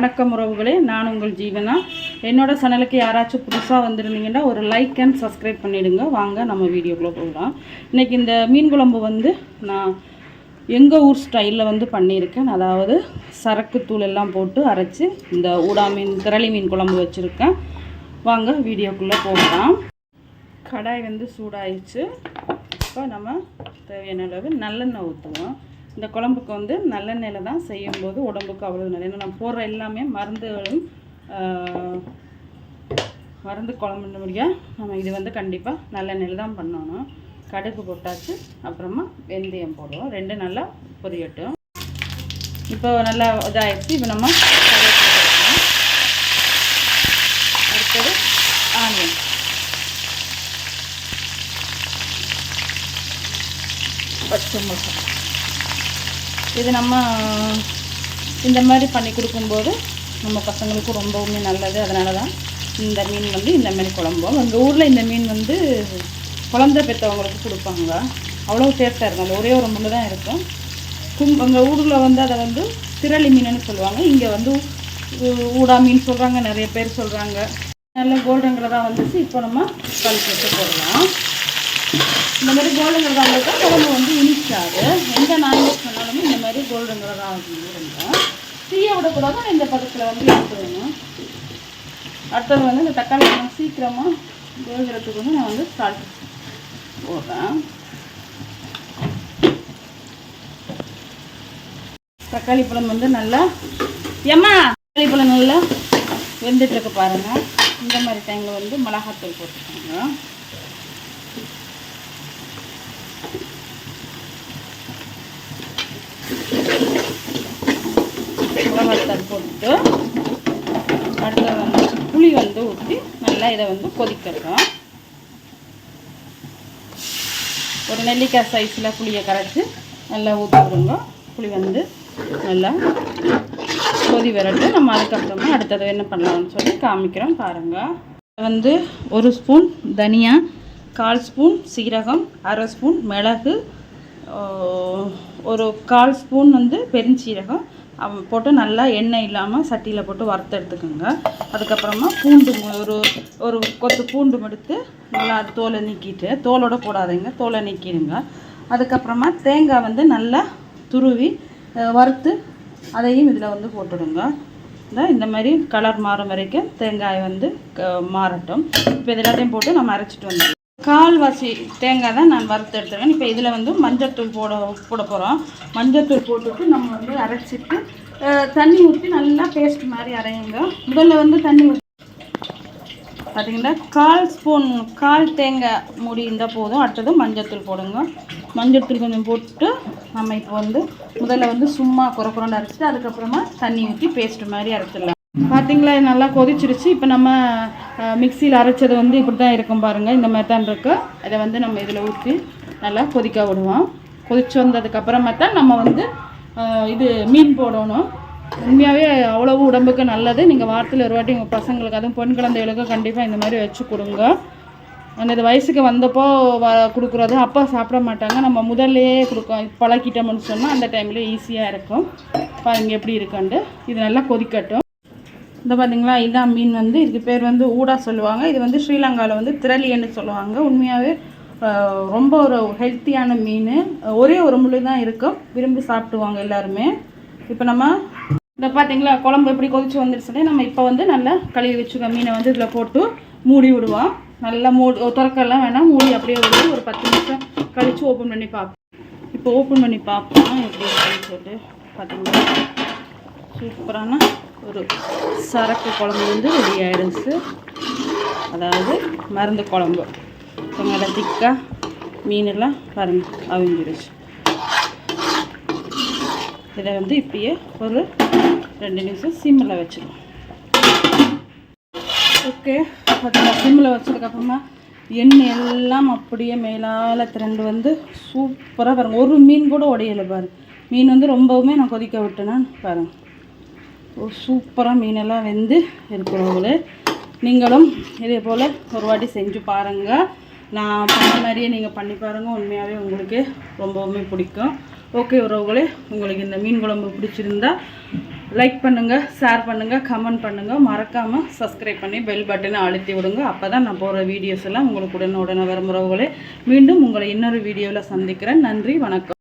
வணக்கம் உறவுகளே நான் உங்கள் ஜீவனா? என்னோட சேனலுக்கு யாராச்சும் புதுசாக வந்திருந்தீங்கன்னா ஒரு லைக் அண்ட் சப்ஸ்கிரைப் பண்ணிடுங்க. வாங்க நம்ம வீடியோக்குள்ளே போகலாம். இன்றைக்கி இந்த மீன் குழம்பு வந்து நான் எங்கள் ஊர் ஸ்டைலில் வந்து பண்ணியிருக்கேன். அதாவது சரக்கு தூள் எல்லாம் போட்டு அரைச்சி இந்த ஊடா மீன் திரளி மீன் குழம்பு வச்சுருக்கேன். வாங்க வீடியோக்குள்ளே போகலாம். கடாய் வந்து சூடாயிடுச்சு. இப்போ நம்ம தேவையான அளவு நல்லெண்ணெய் ஊற்றுவோம் இந்த குழம்புக்கு வந்து நல்லெண்ணெயில் தான் செய்யும்போது உடம்புக்கு அவ்வளோ நல்லது ஏன்னா நம்ம போடுற எல்லாமே மருந்துகளும் மருந்து மருந்து குழம்புன்னு நம்ம இது வந்து கண்டிப்பாக நல்லெண்ணெயில் தான் பண்ணணும். கடுகு போட்டாச்சு அப்புறமா வெந்தயம் போடுவோம். ரெண்டு நல்லா பொரியட்டும். இப்போ நல்லா இதாகிடுச்சு இப்போ நம்ம அடுத்தது ஆனியன். பச்சை மிளகாய். இது நம்ம இந்த மாதிரி பண்ணி கொடுக்கும்போது நம்ம பசங்களுக்கும் ரொம்பவுமே நல்லது. அதனால தான் இந்த மீன் வந்து இந்த மாதிரி குழம்போம் எங்கள் ஊரில் இந்த மீன் வந்து குழந்த பெற்றவங்களுக்கு கொடுப்பாங்க. அவ்வளோ டேஸ்ட்டாக இருக்கும். அது ஒரே ஒரு முள்ளு தான் இருக்கும். கும் எங்கள் ஊரில் வந்து அதை வந்து திரளி மீனுன்னு சொல்லுவாங்க. இங்கே வந்து ஊ- ஊடா மீன் சொல்கிறாங்க நிறைய பேர் சொல்கிறாங்க நல்ல கோல்டன் கலராக வந்துச்சு. இப்போ நம்ம பல் போட்டு போடலாம். இந்த மாதிரி கோல்டன் கலராக இருந்தால் குழம்பு வந்து இனிக்காது எந்த நான்வெஜ் பண்ணாலுமே இந்த மாதிரி கோல்டன் கலராக இருந்தால் தீய விடக்கூடாது இந்த பதத்தில் வந்து எடுத்துடணும் அடுத்தது வந்து இந்த தக்காளி பழம் சீக்கிரமாக வேகிறதுக்கு வந்து நான் வந்து சால்ட் போடுறேன். தக்காளி பழம் வந்து நல்லா ஏம்மா தக்காளி பழம் நல்லா வெந்துட்டு இருக்கு பாருங்க. இந்த மாதிரி டைமில் வந்து மிளகாத்தூள் போட்டுக்கோங்க மிளகாத்தூள் போட்டு அதில் வந்து புளி வந்து ஊற்றி நல்லா இதை வந்து கொதிக்கிறோம் ஒரு நெல்லிக்காய் சைஸில் புளியை கரைச்சி நல்லா ஊற்றி விடுங்க. புளி வந்து நல்லா கொதி விரட்டு நம்ம அதுக்கப்புறமா அடுத்தது என்ன பண்ணலாம்னு சொல்லி காமிக்கிறோம் பாருங்கள் வந்து ஒரு ஸ்பூன் தனியா கால் ஸ்பூன் சீரகம் அரை ஸ்பூன் மிளகு ஒரு கால் ஸ்பூன் வந்து பெருஞ்சீரகம் போட்டு நல்லா எண்ணெய் இல்லாமல் சட்டியில் போட்டு வறுத்து எடுத்துக்கோங்க. அதுக்கப்புறமா பூண்டு ஒரு ஒரு கொத்து பூண்டு எடுத்து நல்லா அது தோலை நீக்கிட்டு தோலோட போடாதீங்க தோலை நீக்கிடுங்க. அதுக்கப்புறமா தேங்காய் வந்து நல்லா துருவி வறுத்து அதையும் இதில் வந்து போட்டுடுங்க. இந்த மாதிரி கலர் மாறும் வரைக்கும் தேங்காய் வந்து க- மாறட்டும். இப்போ இது எல்லாத்தையும் போட்டு நம்ம அரைச்சிட்டு வந்துடுவோம் கால்வாசி தேங்காய் தான் நான் வறுத்து எடுத்துருக்கேன். இப்போ இதில் வந்து மஞ்சத்தூள் போட போட போகிறோம் மஞ்சத்தூள் போட்டுட்டு நம்ம வந்து அரைச்சிட்டு தண்ணி ஊற்றி நல்லா பேஸ்ட் மாதிரி அரையுங்க. முதல்ல வந்து தண்ணி ஊற்றி பார்த்தீங்கன்னா கால் ஸ்பூன் கால் தேங்காய் மூடி இருந்தால் போதும். அடுத்தது மஞ்சத்தூள் போடுங்க. மஞ்சத்தூள் கொஞ்சம் போட்டு நம்ம இப்போ வந்து முதல்ல வந்து சும்மா குறை அரைச்சிட்டு அதுக்கப்புறமா தண்ணி ஊற்றி பேஸ்ட் மாதிரி அரைச்சிடலாம். பார்த்தீங்களா நல்லா கொதிச்சிருச்சு. இப்போ நம்ம மிக்சியில் அரைச்சது வந்து இப்படி தான் இருக்கும் பாருங்கள் இந்த மாதிரி தான் இருக்கு. அதை வந்து நம்ம இதில் ஊற்றி நல்லா கொதிக்க விடுவோம். கொதிச்சு வந்ததுக்கப்புறமா தான் நம்ம வந்து இது மீன் போடணும். உண்மையாகவே அவ்வளவு உடம்புக்கு நல்லது. நீங்கள் வாரத்தில் ஒரு வாட்டி உங்கள் பசங்களுக்கு அதுவும் பெண் குழந்தைகளுக்கும் கண்டிப்பாக இந்த மாதிரி வச்சு கொடுங்க. அந்த இது வயசுக்கு வந்தப்போ வ கொடுக்குறது அப்பா சாப்பிட மாட்டாங்க. நம்ம முதல்லையே கொடுக்கோம் பழக்கிட்டோம்னு சொன்னால் அந்த டைமில் ஈஸியாக இருக்கும். பாருங்க எப்படி இருக்குன்ட்டு. இது நல்லா கொதிக்கட்டும். இந்த பார்த்தீங்களா இதான் மீன் வந்து இதுக்கு பேர் வந்து ஊடா சொல்லுவாங்க. இது வந்து ஸ்ரீலங்காவில் வந்து திரளியன்னு சொல்லுவாங்க. உண்மையாகவே ரொம்ப ஒரு ஹெல்த்தியான மீன். ஒரே ஒரு முள்ளு தான் இருக்கும். விரும்பி சாப்பிடுவாங்க எல்லாருமே. இப்போ நம்ம இந்த பார்த்தீங்களா குழம்பு எப்படி கொதிச்சு வந்துருச்சுனே நம்ம இப்போ வந்து நல்லா கழுவி வச்சுக்க மீனை வந்து இதில் போட்டு மூடி விடுவோம். நல்லா மூடி திறக்கலாம் வேணாம். மூடி அப்படியே விடுவோம் ஒரு பத்து நிமிஷம் கழித்து ஓப்பன் பண்ணி பார்ப்போம் இப்போ ஓப்பன் பண்ணி பார்ப்போம் எப்படி சொல்லிட்டு பார்த்தீங்களா சூப்பரான ஒரு சரக்கு குழம்பு வந்து ரெடி ஆயிடுச்சு. அதாவது மருந்து குழம்பு. கொஞ்சம் திக்காக மீனெல்லாம் பாருங்க அவிஞ்சிருச்சு. இதை வந்து இப்பயே ஒரு ரெண்டு நிமிஷம் சிம்மில் வச்சிடும் ஓகே பார்த்தீங்களா? சிம்மில் வச்சதுக்கப்புறமா எண்ணெய் எல்லாம் அப்படியே மேலால் திரண்டு வந்து சூப்பராக பாருங்கள் ஒரு மீன் கூட உடையலை பாருங்கள் மீன் வந்து ரொம்பவுமே நான் கொதிக்க விட்டேன்னா பாருங்கள் சூப்பராக மீனெல்லாம் வெந்து இருக்கிறவங்களே நீங்களும் இதே போல் ஒரு வாட்டி செஞ்சு பாருங்கள் நான் பண்ண மாதிரியே நீங்கள் பண்ணி பாருங்கள் உண்மையாகவே உங்களுக்கு ரொம்பவுமே பிடிக்கும். ஓகே உறவுகளே உங்களுக்கு இந்த மீன் குழம்பு பிடிச்சிருந்தா லைக் பண்ணுங்கள் ஷேர் பண்ணுங்கள் கமெண்ட் பண்ணுங்கள் மறக்காமல் சப்ஸ்கிரைப் பண்ணி பெல் பட்டனை அழுத்தி விடுங்க. அப்போ தான் நான் போகிற வீடியோஸ் எல்லாம் உங்களுக்கு உடனே உடனே வரும் உறவுகளே. மீண்டும் உங்களை இன்னொரு வீடியோவில் சந்திக்கிறேன். நன்றி வணக்கம்.